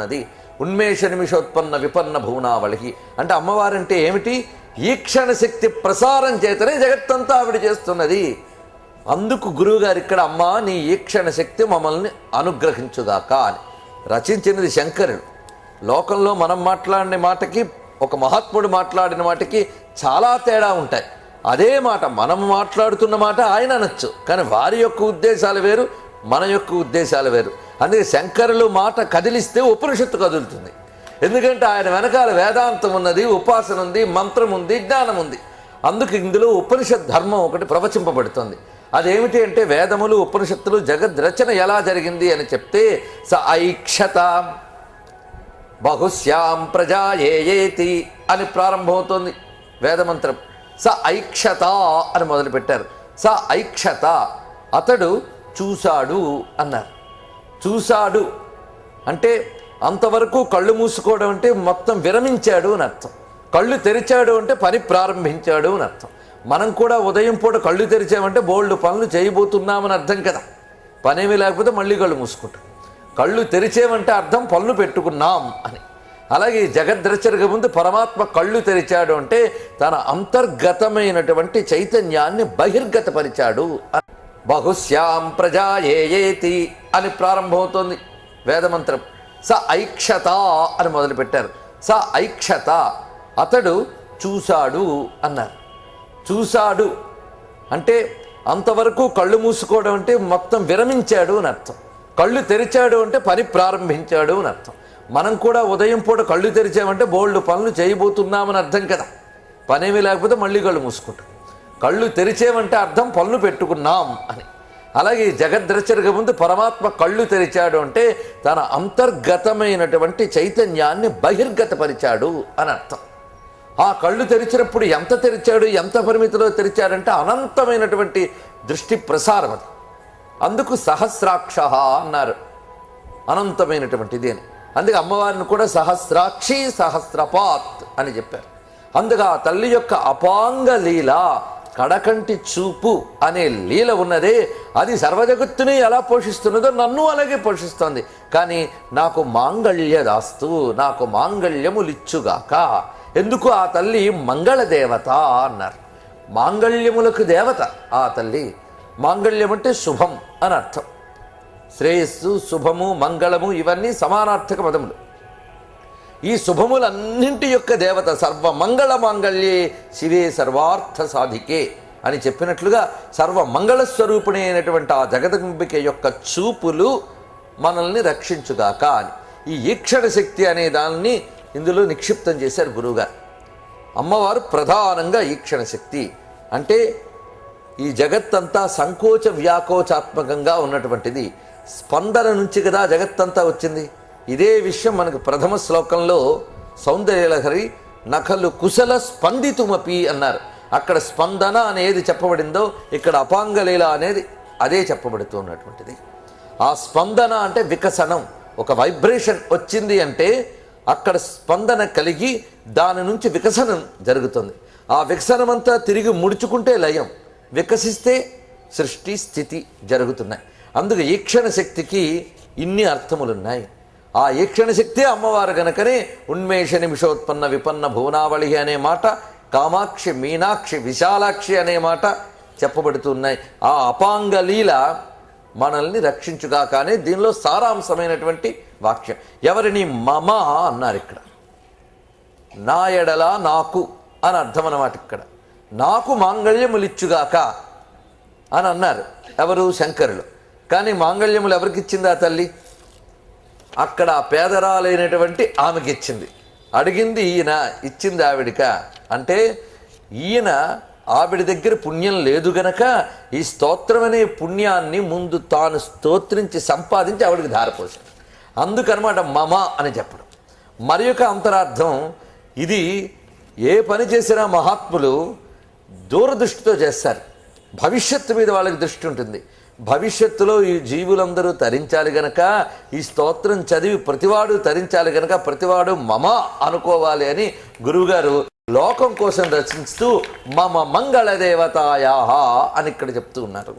అది ఉన్మేష నిమిషోత్పన్న విపన్న భువనావళికి. అంటే అమ్మవారంటే ఏమిటి? ఈక్షణ శక్తి ప్రసారం చేతనే జగత్తంతా ఆవిడ చేస్తున్నది. అందుకు గురువుగారు ఇక్కడ అమ్మ నీ ఈక్షణ శక్తి మమ్మల్ని అనుగ్రహించుదాకా అని. రచించినది శంకరుడు. లోకంలో మనం మాట్లాడిన మాటకి ఒక మహాత్ముడు మాట్లాడిన మాటకి చాలా తేడా ఉంటాయి. అదే మాట మనం మాట్లాడుతున్న మాట ఆయన అనొచ్చు. కానీ వారి యొక్క ఉద్దేశాలు వేరు మన యొక్క ఉద్దేశాలు వేరు. అందుకే శంకరులు మాట కదిలిస్తే ఉపనిషత్తు కదులుతుంది. ఎందుకంటే ఆయన వెనకాల వేదాంతం ఉన్నది ఉపాసన ఉంది మంత్రం ఉంది జ్ఞానం ఉంది. అందుకు ఇందులో ఉపనిషత్ ధర్మం ఒకటి ప్రవచింపబడుతుంది. అదేమిటి అంటే వేదములు ఉపనిషత్తులు జగద్రచన ఎలా జరిగింది అని చెప్తే స ఐక్షత బహుశ్యాం ప్రజా ఏయేతి అని ప్రారంభమవుతోంది వేదమంత్రం. స ఐక్షత అని మొదలుపెట్టారు. స ఐక్షత. అతడు చూశాడు అన్నారు. చూశాడు. అంటే అంతవరకు కళ్ళు మూసుకోవడం అంటే మొత్తం విరమించాడు అని అర్థం. కళ్ళు తెరిచాడు అంటే పని ప్రారంభించాడు అని అర్థం. మనం కూడా ఉదయం పూట కళ్ళు తెరిచామంటే బోల్డ్ పనులు చేయబోతున్నామని అర్థం కదా. పనేమీ లేకపోతే మళ్ళీ కళ్ళు మూసుకుంటాం. కళ్ళు తెరిచేమంటే అర్థం పనులు పెట్టుకున్నాం అని. అలాగే ఈ ముందు పరమాత్మ కళ్ళు తెరిచాడు అంటే తన అంతర్గతమైనటువంటి చైతన్యాన్ని బహిర్గతపరిచాడు అని. బహుశ్యాం ప్రజా ఏయేతి అని ప్రారంభమవుతోంది వేదమంత్రం. స ఐక్షత అని మొదలుపెట్టారు. స ఐక్షత అతడు చూశాడు అన్నారు. చూశాడు అంటే అంతవరకు కళ్ళు మూసుకోవడం అంటే మొత్తం విరమించాడు అని అర్థం. కళ్ళు తెరిచాడు అంటే పని ప్రారంభించాడు అని అర్థం. మనం కూడా ఉదయం పూట కళ్ళు తెరిచామంటే బోల్డ్ పనులు చేయబోతున్నామని అర్థం కదా. పనేమీ లేకపోతే మళ్ళీ కళ్ళు మూసుకుంటాం. కళ్ళు తెరిచేమంటే అర్థం పళ్ళు పెట్టుకున్నాం అని. అలాగే జగద్రచరిక ముందు పరమాత్మ కళ్ళు తెరిచాడు అంటే తన అంతర్గతమైనటువంటి చైతన్యాన్ని బహిర్గతపరిచాడు అని అర్థం. ఆ కళ్ళు తెరిచినప్పుడు ఎంత తెరిచాడు ఎంత పరిమితిలో తెరిచాడంటే అనంతమైనటువంటి దృష్టి ప్రసారం అది. అందుకు సహస్రాక్ష అన్నారు. అనంతమైనటువంటిది అని. అందుకే అమ్మవారిని కూడా సహస్రాక్షి సహస్రపాత్ అని చెప్పారు. అందుకు ఆ తల్లి యొక్క అపాంగ లీల కడకంటి చూపు అనే లీల ఉన్నదే అది సర్వజగత్తుని ఎలా పోషిస్తున్నదో నన్ను అలాగే పోషిస్తోంది. కానీ నాకు మాంగళ్య దాస్తు నాకు మాంగళ్యములిచ్చుగాక. ఎందుకు ఆ తల్లి మంగళ దేవత అన్నారు. మాంగళ్యములకు దేవత ఆ తల్లి. మాంగళ్యం అంటే శుభం అని అర్థం శ్రేయస్సు శుభము మంగళము ఇవన్నీ సమానార్థక పదములు. ఈ శుభములన్నింటి యొక్క దేవత సర్వ మంగళ మాంగళ్యే శివే సర్వార్థ సాధికే అని చెప్పినట్లుగా సర్వ మంగళ స్వరూపుణైనటువంటి అయినటువంటి ఆ జగదంబిక యొక్క చూపులు మనల్ని రక్షించుగాక అని. ఈ ఈక్షణ శక్తి అనే దాన్ని ఇందులో నిక్షిప్తం చేశారు గురువుగారు. అమ్మవారు ప్రధానంగా ఈక్షణ శక్తి. అంటే ఈ జగత్తంతా సంకోచ వ్యాకోచాత్మకంగా ఉన్నటువంటిది. స్పందన నుంచి కదా జగత్తంతా వచ్చింది. ఇదే విషయం మనకు ప్రథమ శ్లోకంలో సౌందర్యలహరి నఖలు కుశల స్పందితుమపి అన్నారు. అక్కడ స్పందన అనేది చెప్పబడిందో ఇక్కడ అపాంగలీల అనేది అదే చెప్పబడుతున్నటువంటిది. ఆ స్పందన అంటే వికసనం ఒక వైబ్రేషన్ వచ్చింది అంటే అక్కడ స్పందన కలిగి దాని నుంచి వికసనం జరుగుతుంది. ఆ వికసనం అంతా తిరిగి ముడుచుకుంటే లయం వికసిస్తే సృష్టి స్థితి జరుగుతున్నాయి. అందుకు ఈక్షణ శక్తికి ఇన్ని అర్థములున్నాయి. ఆ ఈక్షణ శక్తి అమ్మవారు గనకనే ఉన్మేష నిమిషోత్పన్న విపన్న భువనావళి అనే మాట కామాక్షి మీనాక్షి విశాలాక్షి అనే మాట చెప్పబడుతున్నాయి. ఆ అపాంగ లీల మనల్ని రక్షించుగా కానీ దీనిలో సారాంశమైనటువంటి వాక్యం. ఎవరిని మమ అన్నారు ఇక్కడ. నా ఎడల నాకు అని అర్థం అన్నమాట ఇక్కడ. నాకు మాంగళ్యములిచ్చుగాక అని అన్నారు ఎవరు? శంకరులు. కానీ మాంగళ్యములు ఎవరికి ఇచ్చిందా తల్లి? అక్కడ పేదరాలైనటువంటి ఆమెకి ఇచ్చింది. అడిగింది ఈయన ఇచ్చింది ఆవిడిక. అంటే ఈయన ఆవిడ దగ్గర పుణ్యం లేదు గనక ఈ స్తోత్రం అనే పుణ్యాన్ని ముందు తాను స్తోత్రించి సంపాదించి ఆవిడికి ధారపోసాడు అందుకనమాట మమ అని చెప్పడం. మరి యొక్క అంతరార్థం ఇది ఏ పని చేసినా మహాత్ములు దూరదృష్టితో చేస్తారు. భవిష్యత్తు మీద వాళ్ళకి దృష్టి ఉంటుంది. భవిష్యత్తులో ఈ జీవులందరూ తరించాలి గనక ఈ స్తోత్రం చదివి ప్రతివాడు తరించాలి గనక ప్రతివాడు మమ అనుకోవాలి అని గురువుగారు లోకం కోసం రచిస్తూ మమ మంగళ దేవతాయా అని ఇక్కడ చెప్తూ ఉన్నారు.